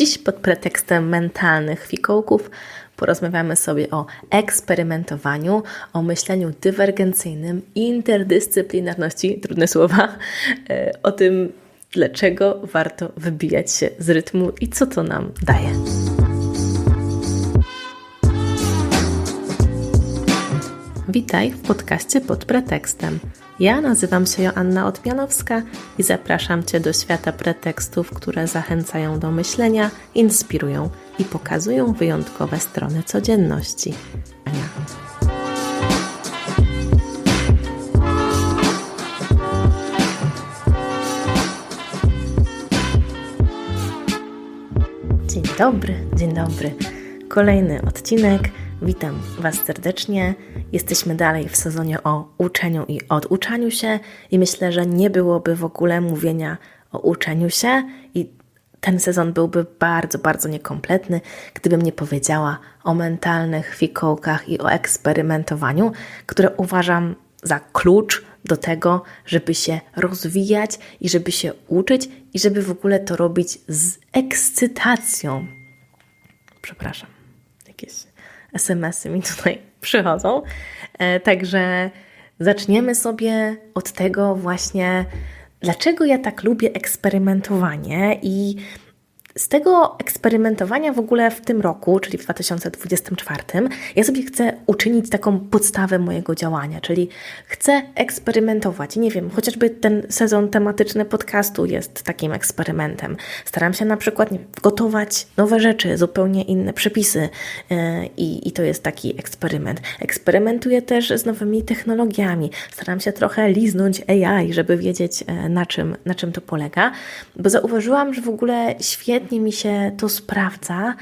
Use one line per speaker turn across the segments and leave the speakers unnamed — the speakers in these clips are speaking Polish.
Dziś pod pretekstem mentalnych fikołków porozmawiamy sobie o eksperymentowaniu, o myśleniu dywergencyjnym, interdyscyplinarności, trudne słowa, e, o tym, dlaczego warto wybijać się z rytmu i co to nam daje. Witaj w podcaście pod pretekstem. Ja nazywam się Joanna Odmianowska i zapraszam Cię do świata pretekstów, które zachęcają do myślenia, inspirują i pokazują wyjątkowe strony codzienności. Ania. Dzień dobry, dzień dobry. Kolejny odcinek Witam Was serdecznie. Jesteśmy dalej w sezonie o uczeniu i oduczaniu się, i myślę, że nie byłoby w ogóle mówienia o uczeniu się, i ten sezon byłby bardzo, bardzo niekompletny, gdybym nie powiedziała o mentalnych fikołkach i o eksperymentowaniu, które uważam za klucz do tego, żeby się rozwijać i żeby się uczyć i żeby w ogóle to robić z ekscytacją. Przepraszam, jakieś SMS-y mi tutaj przychodzą. E, także zaczniemy sobie od tego właśnie, dlaczego ja tak lubię eksperymentowanie i z tego eksperymentowania w ogóle w tym roku, czyli w 2024, ja sobie chcę uczynić taką podstawę mojego działania, czyli chcę eksperymentować. Nie wiem, chociażby ten sezon tematyczny podcastu jest takim eksperymentem. Staram się na przykład nie, gotować nowe rzeczy, zupełnie inne przepisy yy, i to jest taki eksperyment. Eksperymentuję też z nowymi technologiami. Staram się trochę liznąć AI, żeby wiedzieć yy, na czym, na czym to polega, bo zauważyłam, że w ogóle świetnie świetnie mi się to sprawdza,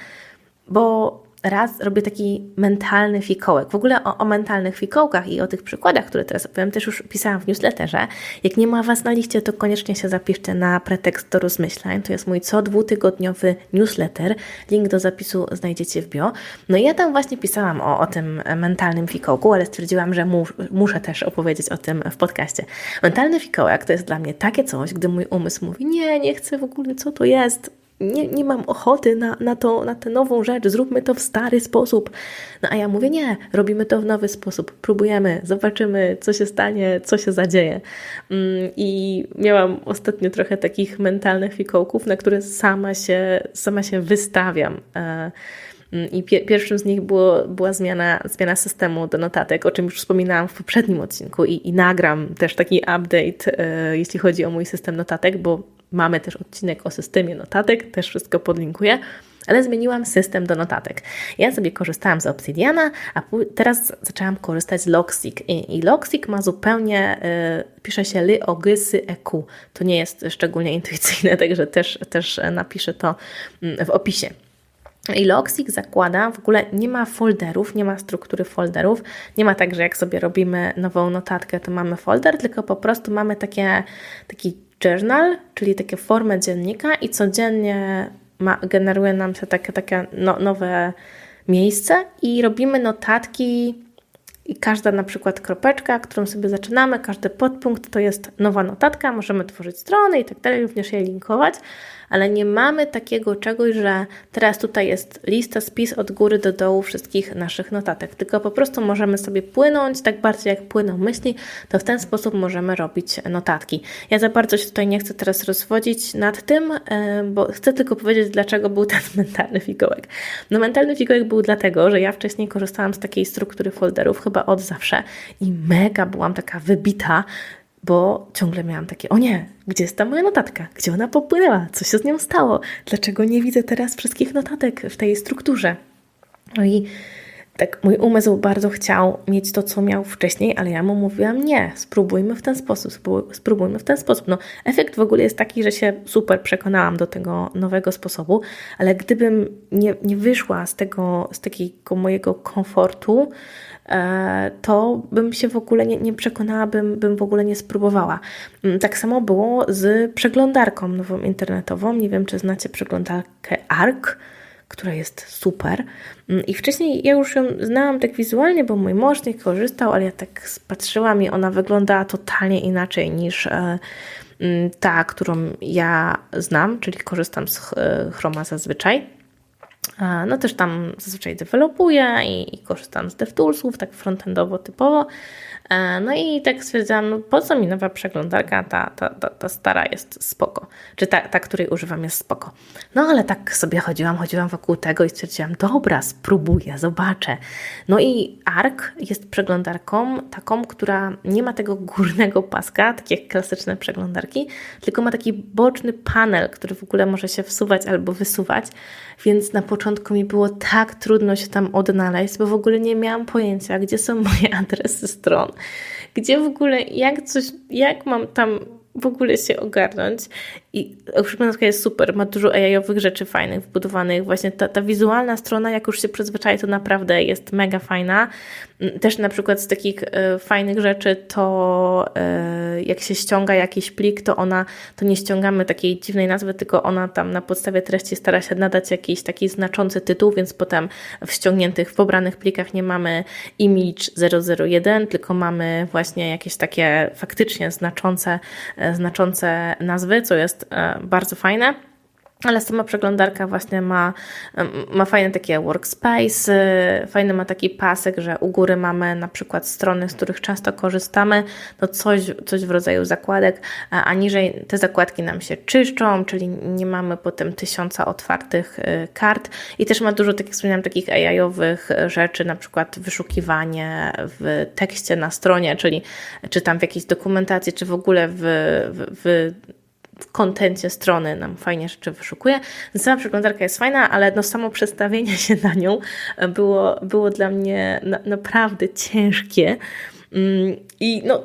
bo raz robię taki mentalny fikołek. W ogóle o, o, mentalnych fikołkach i o tych przykładach, które teraz opowiem, też już pisałam w newsletterze. Jak nie ma Was na liście, to koniecznie się zapiszcie na pretekst do rozmyślań. To jest mój co dwutygodniowy newsletter. Link do zapisu znajdziecie w bio. No i ja tam właśnie pisałam o, o tym mentalnym fikołku, ale stwierdziłam, że mu, muszę też opowiedzieć o tym w podcaście. Mentalny fikołek to jest dla mnie takie coś, gdy mój umysł mówi, nie, nie chcę w ogóle, co to jest, nie, nie mam ochoty na, na, to, na tę nową rzecz, zróbmy to w stary sposób. No a ja mówię, nie, robimy to w nowy sposób, próbujemy, zobaczymy, co się stanie, co się zadzieje. Mm, I miałam ostatnio trochę takich mentalnych fikołków, na które sama się, sama się wystawiam. E, mm, I pierwszym z nich było, była zmiana, zmiana systemu do notatek, o czym już wspominałam w poprzednim odcinku, i, i nagram też taki update, e, jeśli chodzi o mój system notatek, bo Mamy też odcinek o systemie notatek, też wszystko podlinkuję, ale zmieniłam system do notatek. Ja sobie korzystałam z Obsidiana, a teraz zaczęłam korzystać z Logseek. I, i Logseek ma zupełnie, y, pisze się ly ogysy eq. To nie jest szczególnie intuicyjne, także też, też napiszę to mm, w opisie. I Logseek zakłada, w ogóle nie ma folderów, nie ma struktury folderów, nie ma tak, że jak sobie robimy nową notatkę, to mamy folder, tylko po prostu mamy takie, taki journal, czyli takie formę dziennika i codziennie ma, generuje nam się takie, takie no, nowe miejsce i robimy notatki i każda na przykład kropeczka, którą sobie zaczynamy, każdy podpunkt to jest nowa notatka, możemy tworzyć strony i tak dalej, również je linkować, ale nie mamy takiego czegoś, że teraz tutaj jest lista, spis od góry do dołu wszystkich naszych notatek, tylko po prostu możemy sobie płynąć, tak bardziej jak płyną myśli, to w ten sposób możemy robić notatki. Ja za bardzo się tutaj nie chcę teraz rozwodzić nad tym, e, bo chcę tylko powiedzieć, dlaczego był ten mentalny fikołek. No mentalny fikołek był dlatego, że ja wcześniej korzystałam z takiej struktury folderów chyba od zawsze i mega byłam taka wybita, bo ciągle miałam takie, o nie, gdzie jest ta moja notatka? Gdzie ona popłynęła? Co się z nią stało? Dlaczego nie widzę teraz wszystkich notatek w tej strukturze? No i tak mój umysł bardzo chciał mieć to, co miał wcześniej, ale ja mu mówiłam, nie, spróbujmy w ten sposób, spróbujmy w ten sposób. No, efekt w ogóle jest taki, że się super przekonałam do tego nowego sposobu, ale gdybym nie, nie wyszła z tego, z takiego mojego komfortu, to bym się w ogóle nie, nie przekonała, bym, bym w ogóle nie spróbowała. Mm, tak samo było z przeglądarką nową internetową. Nie wiem, czy znacie przeglądarkę ARC która jest super. Mm, I wcześniej ja już ją znałam tak wizualnie, bo mój mąż nie korzystał, ale ja tak patrzyłam i ona wyglądała totalnie inaczej niż, e, mm, ta, którą ja znam, czyli korzystam z Chroma zazwyczaj. No też tam zazwyczaj dewelopuję i, i korzystam z DevToolsów, tak frontendowo typowo. E, no i tak stwierdziłam, no po co mi nowa przeglądarka, ta, ta, ta, ta stara jest spoko, czy ta, ta, której używam jest spoko. No ale tak sobie chodziłam, chodziłam wokół tego i stwierdziłam, dobra, spróbuję, zobaczę. No i ARC jest przeglądarką taką, która nie ma tego górnego paska, tak jak klasyczne przeglądarki, tylko ma taki boczny panel, który w ogóle może się wsuwać albo wysuwać, więc na początku mi było tak trudno się tam odnaleźć, bo w ogóle nie miałam pojęcia, gdzie są moje adresy stron gdzie w ogóle, jak coś, jak mam tam w ogóle się ogarnąć. I przeglądarka jest super, ma dużo AI-owych rzeczy fajnych, wbudowanych. Właśnie ta, ta wizualna strona, jak już się przyzwyczai, to naprawdę jest mega fajna. Mm, też na przykład z takich e, fajnych rzeczy to e, jak się ściąga jakiś plik, to ona, to nie ściągamy takiej dziwnej nazwy, tylko ona tam na podstawie treści stara się nadać jakiś taki znaczący tytuł, więc potem w ściągniętych, w pobranych plikach nie mamy image 001, tylko mamy właśnie jakieś takie faktycznie znaczące, e, znaczące nazwy, co jest bardzo fajne. Ale sama przeglądarka właśnie ma, ma fajne takie workspace, fajny ma taki pasek, że u góry mamy na przykład strony, z których często korzystamy, no coś, coś w rodzaju zakładek, a niżej te zakładki nam się czyszczą, czyli nie mamy potem tysiąca otwartych kart i też ma dużo, tak jak wspomniałam, takich AI-owych rzeczy, na przykład wyszukiwanie w tekście na stronie, czyli czy tam w jakiejś dokumentacji, czy w ogóle w, w, w w kontencie strony nam fajnie rzeczy wyszukuje. Sama przeglądarka jest fajna, ale no samo przestawienie się na nią było, było dla mnie na, naprawdę ciężkie. Mm, I no,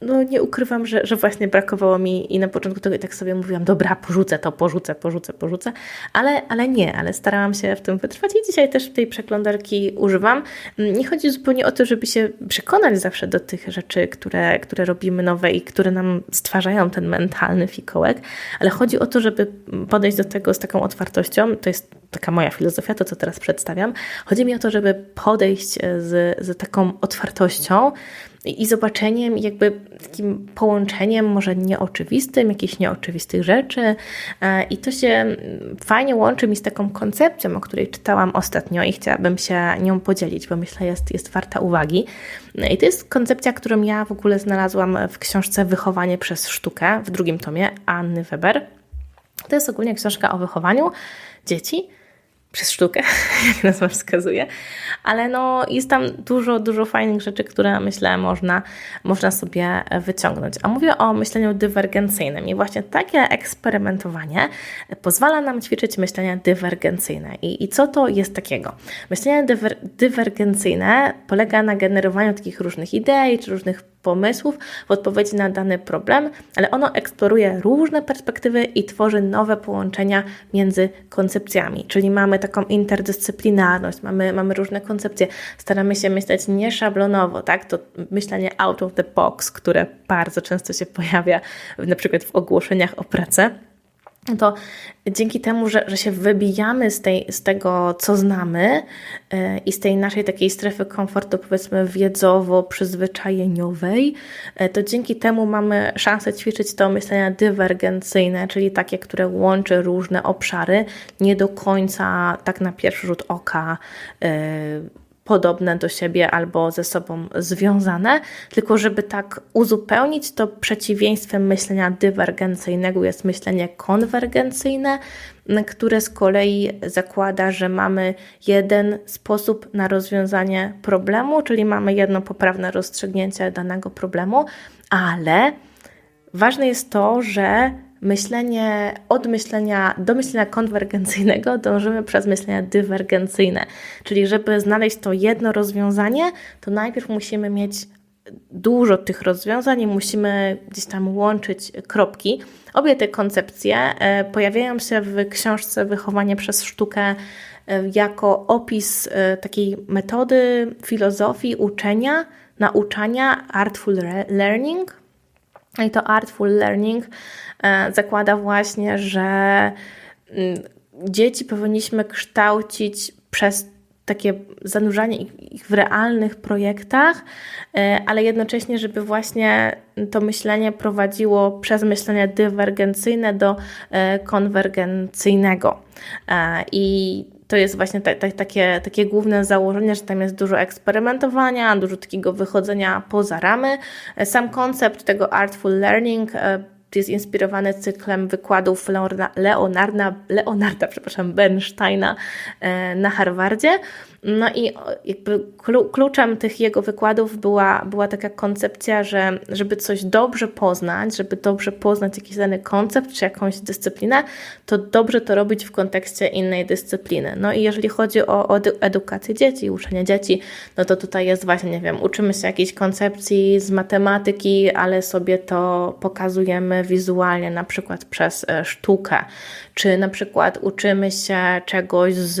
no nie ukrywam, że, że właśnie brakowało mi i na początku tego i tak sobie mówiłam, dobra, porzucę to, porzucę, porzucę, porzucę, ale, ale nie, ale starałam się w tym wytrwać i dzisiaj też tej przeglądarki używam. Nie chodzi zupełnie o to, żeby się przekonać zawsze do tych rzeczy, które, które robimy nowe i które nam stwarzają ten mentalny fikołek, ale chodzi o to, żeby podejść do tego z taką otwartością, to jest taka moja filozofia, to co teraz przedstawiam. Chodzi mi o to, żeby podejść z, z taką otwartością, i zobaczeniem, jakby takim połączeniem, może nieoczywistym, jakichś nieoczywistych rzeczy. E, I to się fajnie łączy mi z taką koncepcją, o której czytałam ostatnio i chciałabym się nią podzielić, bo myślę, jest, jest warta uwagi. No I to jest koncepcja, którą ja w ogóle znalazłam w książce Wychowanie przez sztukę w drugim tomie Anny Weber. To jest ogólnie książka o wychowaniu dzieci przez sztukę, jak nazwa wskazuje, ale no jest tam dużo, dużo fajnych rzeczy, które myślę można, można sobie wyciągnąć. A mówię o myśleniu dywergencyjnym i właśnie takie eksperymentowanie pozwala nam ćwiczyć myślenie dywergencyjne. I, i co to jest takiego? Myślenie dywer, dywergencyjne polega na generowaniu takich różnych idei czy różnych pomysłów w odpowiedzi na dany problem, ale ono eksploruje różne perspektywy i tworzy nowe połączenia między koncepcjami, czyli mamy taką interdyscyplinarność, mamy, mamy różne koncepcje, staramy się myśleć nieszablonowo, tak? To myślenie out of the box, które bardzo często się pojawia na przykład w ogłoszeniach o pracę to dzięki temu, że, że się wybijamy z, tej, z tego, co znamy yy, i z tej naszej takiej strefy komfortu, powiedzmy wiedzowo-przyzwyczajeniowej, yy, to dzięki temu mamy szansę ćwiczyć to myślenie dywergencyjne, czyli takie, które łączy różne obszary, nie do końca tak na pierwszy rzut oka yy, podobne do siebie albo ze sobą związane, tylko żeby tak uzupełnić, to przeciwieństwem myślenia dywergencyjnego jest myślenie konwergencyjne, które z kolei zakłada, że mamy jeden sposób na rozwiązanie problemu, czyli mamy jedno poprawne rozstrzygnięcie danego problemu, ale ważne jest to, że myślenie od myślenia do myślenia konwergencyjnego dążymy przez myślenie dywergencyjne. Czyli, żeby znaleźć to jedno rozwiązanie, to najpierw musimy mieć dużo tych rozwiązań i musimy gdzieś tam łączyć kropki. Obie te koncepcje e, pojawiają się w książce Wychowanie przez sztukę e, jako opis e, takiej metody filozofii uczenia, nauczania, artful learning. I to artful learning zakłada właśnie, że mm, dzieci powinniśmy kształcić przez takie zanurzanie ich, w realnych projektach, e, ale jednocześnie, żeby właśnie to myślenie prowadziło przez myślenie dywergencyjne do e, konwergencyjnego. E, I to jest właśnie te, te, takie, takie główne założenie, że tam jest dużo eksperymentowania, dużo takiego wychodzenia poza ramy. Sam koncept tego artful learning jest inspirowany cyklem wykładów Leonarda, Leonarda przepraszam, Bernsteina e, na Harvardzie. No i jakby kluczem tych jego wykładów była, była taka koncepcja, że żeby coś dobrze poznać, żeby dobrze poznać jakiś dany koncept czy jakąś dyscyplinę, to dobrze to robić w kontekście innej dyscypliny. No i jeżeli chodzi o, o edukację dzieci, uczenie dzieci, no to tutaj jest właśnie, nie wiem, uczymy się jakiejś koncepcji z matematyki, ale sobie to pokazujemy wizualnie, na przykład przez e, sztukę, czy na przykład uczymy się czegoś z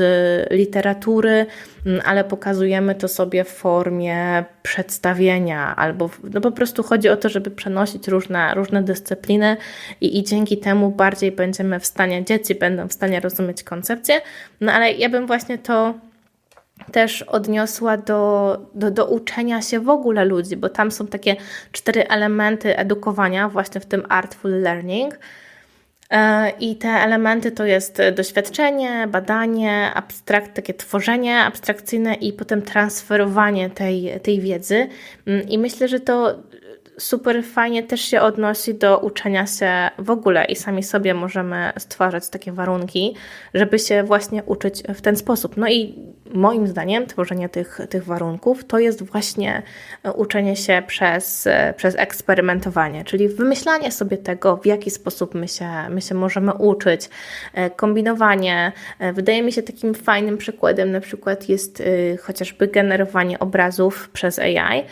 literatury, mm, ale pokazujemy to sobie w formie przedstawienia, albo no po prostu chodzi o to, żeby przenosić różne, różne dyscypliny i, i dzięki temu bardziej będziemy w stanie, dzieci będą w stanie rozumieć koncepcję, no ale ja bym właśnie to też odniosła do, do, do uczenia się w ogóle ludzi, bo tam są takie cztery elementy edukowania, właśnie w tym artful learning. I te elementy to jest doświadczenie, badanie, abstrakt, takie tworzenie abstrakcyjne i potem transferowanie tej, tej wiedzy. I myślę, że to super fajnie też się odnosi do uczenia się w ogóle i sami sobie możemy stwarzać takie warunki, żeby się właśnie uczyć w ten sposób. No i moim zdaniem tworzenie tych, tych warunków to jest właśnie uczenie się przez, przez eksperymentowanie, czyli wymyślanie sobie tego, w jaki sposób my się, my się możemy uczyć, kombinowanie. Wydaje mi się takim fajnym przykładem na przykład jest y, chociażby generowanie obrazów przez AI,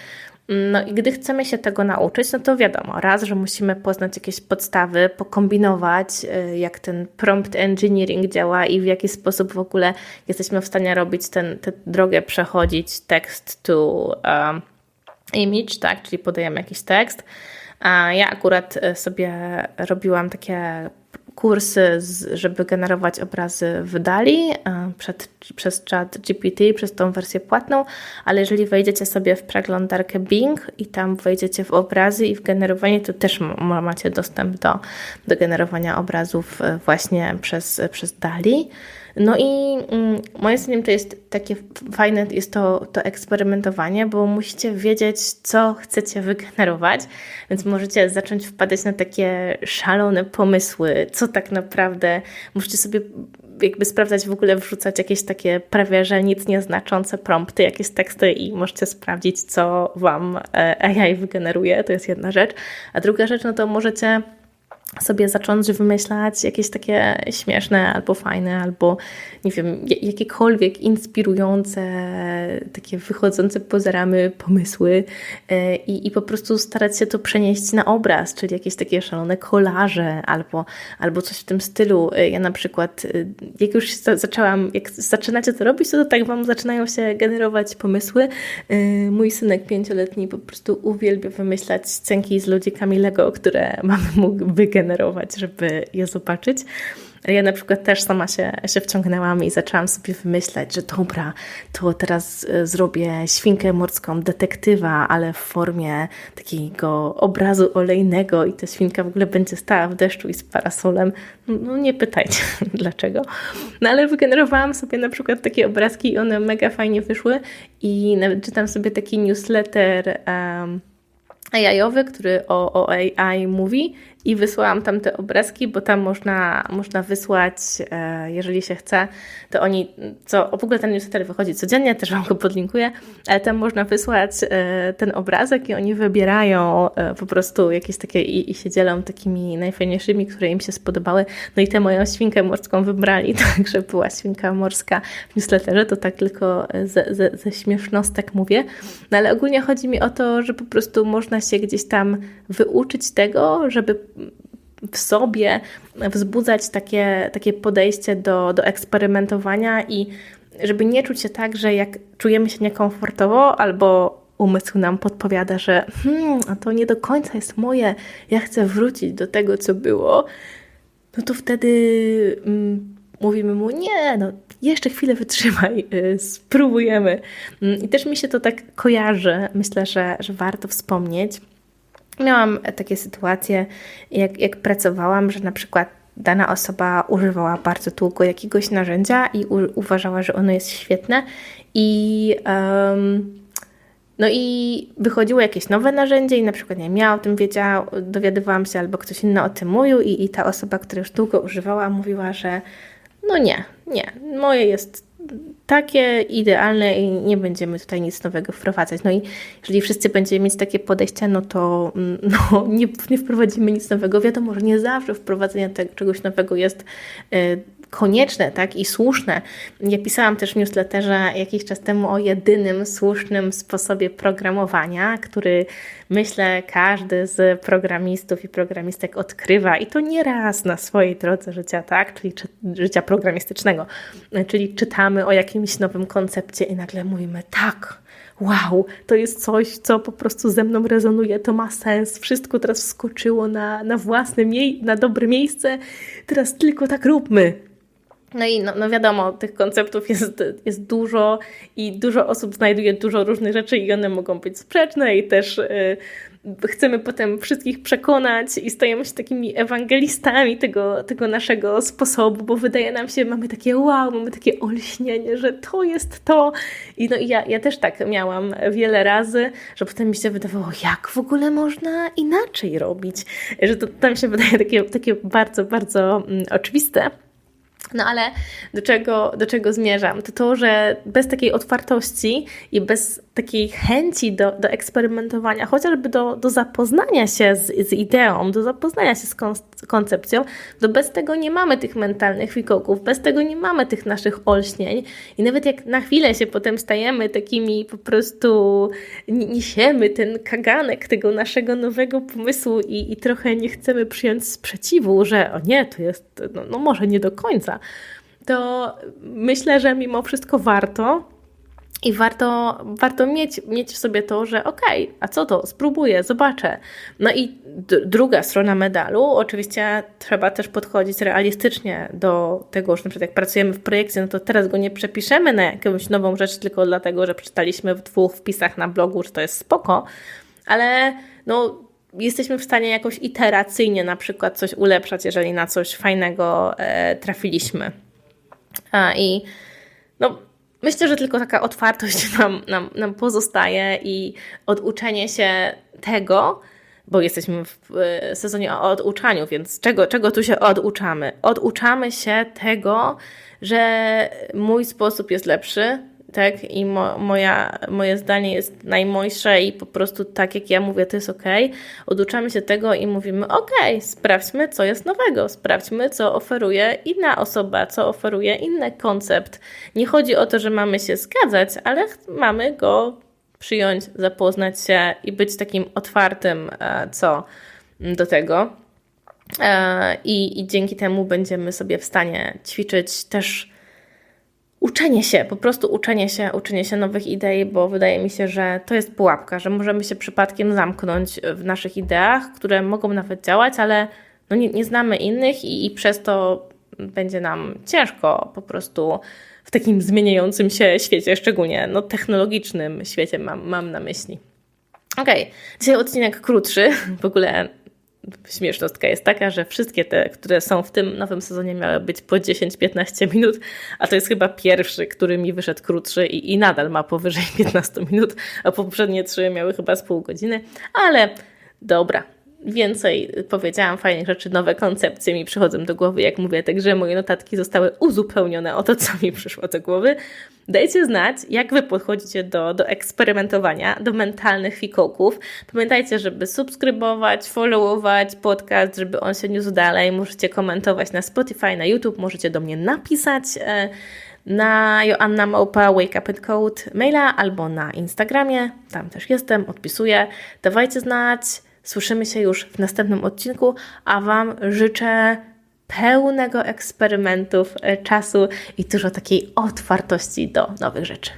no i gdy chcemy się tego nauczyć, no to wiadomo, raz, że musimy poznać jakieś podstawy, pokombinować, y, jak ten prompt engineering działa i w jaki sposób w ogóle jesteśmy w stanie robić ten, tę drogę przechodzić text to um, image, tak, czyli podajemy jakiś tekst. A ja akurat y, sobie robiłam takie kursy, żeby generować obrazy w Dali e, przed, przez chat GPT, przez tą wersję płatną, ale jeżeli wejdziecie sobie w przeglądarkę Bing i tam wejdziecie w obrazy i w generowanie, to też macie dostęp do, do generowania obrazów e, właśnie przez, przez Dali. No i mm, moim zdaniem to jest takie fajne, jest to, to eksperymentowanie, bo musicie wiedzieć, co chcecie wygenerować, więc możecie zacząć wpadać na takie szalone pomysły, co tak naprawdę możecie sobie jakby sprawdzać w ogóle, wrzucać jakieś takie prawie, że nic nieznaczące prompty, jakieś teksty i możecie sprawdzić, co Wam e, AI wygeneruje, to jest jedna rzecz. A druga rzecz, no to możecie sobie zacząć wymyślać jakieś takie śmieszne albo fajne, albo nie wiem, jakiekolwiek inspirujące, takie wychodzące poza ramy pomysły e, i, i po prostu starać się to przenieść na obraz, czyli jakieś takie szalone kolaże albo, albo coś w tym stylu. E, ja na przykład, e, jak już zaczęłam, jak zaczynacie to robić, to, to tak Wam zaczynają się generować pomysły. Mój synek pięcioletni po prostu uwielbia wymyślać scenki z ludzikami Lego, które mamy mógł wygenerować generować, żeby je zobaczyć. Ja na przykład też sama się, się wciągnęłam i zaczęłam sobie wymyślać, że dobra, to teraz e, zrobię świnkę morską detektywa, ale w formie takiego obrazu olejnego i ta świnka w ogóle będzie stała w deszczu i z parasolem. No nie pytajcie dlaczego. No ale wygenerowałam sobie na przykład takie obrazki i one mega fajnie wyszły i nawet czytam sobie taki newsletter um, AI-owy, który o, o AI mówi i wysłałam tam te obrazki, bo tam można, można wysłać, e, jeżeli się chce, to oni, co w ogóle ten newsletter wychodzi codziennie, też Wam go podlinkuję, ale tam można wysłać e, ten obrazek i oni wybierają e, po prostu jakieś takie i, i się dzielą takimi najfajniejszymi, które im się spodobały. No i tę moją świnkę morską wybrali, także była świnka morska w newsletterze, to tak tylko ze, ze, ze śmiesznostek mówię. No ale ogólnie chodzi mi o to, że po prostu można się gdzieś tam wyuczyć tego, żeby w sobie wzbudzać takie, takie podejście do, do eksperymentowania i żeby nie czuć się tak, że jak czujemy się niekomfortowo albo umysł nam podpowiada, że hmm, a to nie do końca jest moje, ja chcę wrócić do tego, co było, no to wtedy mm, mówimy mu, nie, no jeszcze chwilę wytrzymaj, y, spróbujemy. Mm, I też mi się to tak kojarzy, myślę, że, że warto wspomnieć. Miałam takie sytuacje, jak, jak pracowałam, że na przykład dana osoba używała bardzo długo jakiegoś narzędzia i u, uważała, że ono jest świetne i um, no i wychodziło jakieś nowe narzędzie i na przykład nie ja o tym wiedziała, dowiadywałam się albo ktoś inny o tym mówił i, i ta osoba, która już długo używała mówiła, że no nie, nie, moje jest takie idealne i nie będziemy tutaj nic nowego wprowadzać. No i jeżeli wszyscy będziemy mieć takie podejście, no to mm, no, nie, nie wprowadzimy nic nowego. Wiadomo, że nie zawsze wprowadzenie czegoś nowego jest y, konieczne tak, i słuszne. Ja pisałam też w newsletterze jakiś czas temu o jedynym słusznym sposobie programowania, który myślę każdy z programistów i programistek odkrywa i to nie raz na swojej drodze życia, tak, czyli życia programistycznego. Czyli czytamy o jakimś nowym koncepcie i nagle mówimy tak, wow, to jest coś, co po prostu ze mną rezonuje, to ma sens, wszystko teraz wskoczyło na, na własne, mie- na dobre miejsce, teraz tylko tak róbmy. No i no, no, wiadomo, tych konceptów jest, jest dużo i dużo osób znajduje dużo różnych rzeczy i one mogą być sprzeczne i też y, chcemy potem wszystkich przekonać i stajemy się takimi ewangelistami tego, tego naszego sposobu, bo wydaje nam się, mamy takie wow, mamy takie olśnienie, że to jest to. I no i ja, ja też tak miałam wiele razy, że potem mi się wydawało, jak w ogóle można inaczej robić, że to tam się wydaje takie, takie bardzo, bardzo mm, oczywiste. No ale do czego, do czego zmierzam? To to, że bez takiej otwartości i bez takiej chęci do, do eksperymentowania, chociażby do, do zapoznania się z, z ideą, do zapoznania się z koncepcją, to bez tego nie mamy tych mentalnych wikołków, bez tego nie mamy tych naszych olśnień. I nawet jak na chwilę się potem stajemy takimi po prostu, niesiemy ten kaganek tego naszego nowego pomysłu i, i trochę nie chcemy przyjąć sprzeciwu, że o nie, to jest, no, no może nie do końca, to myślę, że mimo wszystko warto i warto, warto mieć, mieć w sobie to, że okej, okay, a co to? Spróbuję, zobaczę. No i druga strona medalu, oczywiście trzeba też podchodzić realistycznie do tego, że na przykład jak pracujemy w projekcie, no to teraz go nie przepiszemy na jakąś nową rzecz tylko dlatego, że przeczytaliśmy w dwóch wpisach na blogu, że to jest spoko, ale no jesteśmy w stanie jakoś iteracyjnie na przykład coś ulepszać, jeżeli na coś fajnego e, trafiliśmy. A, I no, myślę, że tylko taka otwartość nam, nam, nam pozostaje i oduczenie się tego, bo jesteśmy w sezonie o oduczaniu, więc czego, czego tu się oduczamy? Oduczamy się tego, że mój sposób jest lepszy, tak? I mo, moja, moje zdanie jest najmojsze i po prostu tak jak ja mówię, to jest ok. Oduczamy się tego i mówimy, ok, sprawdźmy, co jest nowego, sprawdźmy, co oferuje inna osoba, co oferuje inny koncept. Nie chodzi o to, że mamy się zgadzać, ale mamy go przyjąć, zapoznać się i być takim otwartym e, co do tego. E, I, I dzięki temu będziemy sobie w stanie ćwiczyć też uczenie się, po prostu uczenie się, uczenie się nowych idei, bo wydaje mi się, że to jest pułapka, że możemy się przypadkiem zamknąć w naszych ideach, które mogą nawet działać, ale no nie, nie znamy innych i, i przez to będzie nam ciężko po prostu w takim zmieniającym się świecie, szczególnie no, technologicznym świecie mam, mam na myśli. Okej, okay. dzisiaj odcinek krótszy. W ogóle śmiesznostka jest taka, że wszystkie te, które są w tym nowym sezonie miały być po 10-15 minut, a to jest chyba pierwszy, który mi wyszedł krótszy i, i nadal ma powyżej 15 minut, a poprzednie trzy miały chyba z pół godziny, ale dobra, więcej powiedziałam fajnych rzeczy, nowe koncepcje mi przychodzą do głowy, jak mówię, także moje notatki zostały uzupełnione o to, co mi przyszło do głowy. Dajcie znać, jak Wy podchodzicie do, do eksperymentowania, do mentalnych fikołków. Pamiętajcie, żeby subskrybować, followować podcast, żeby on się niósł dalej. Możecie komentować na Spotify, na YouTube, możecie do mnie napisać e, na Joanna Małpa Wake Up Code maila albo na Instagramie. Tam też jestem, odpisuję. Dawajcie znać. Słyszymy się już w następnym odcinku, a Wam życzę pełnego eksperymentów, e, czasu i dużo takiej otwartości do nowych rzeczy.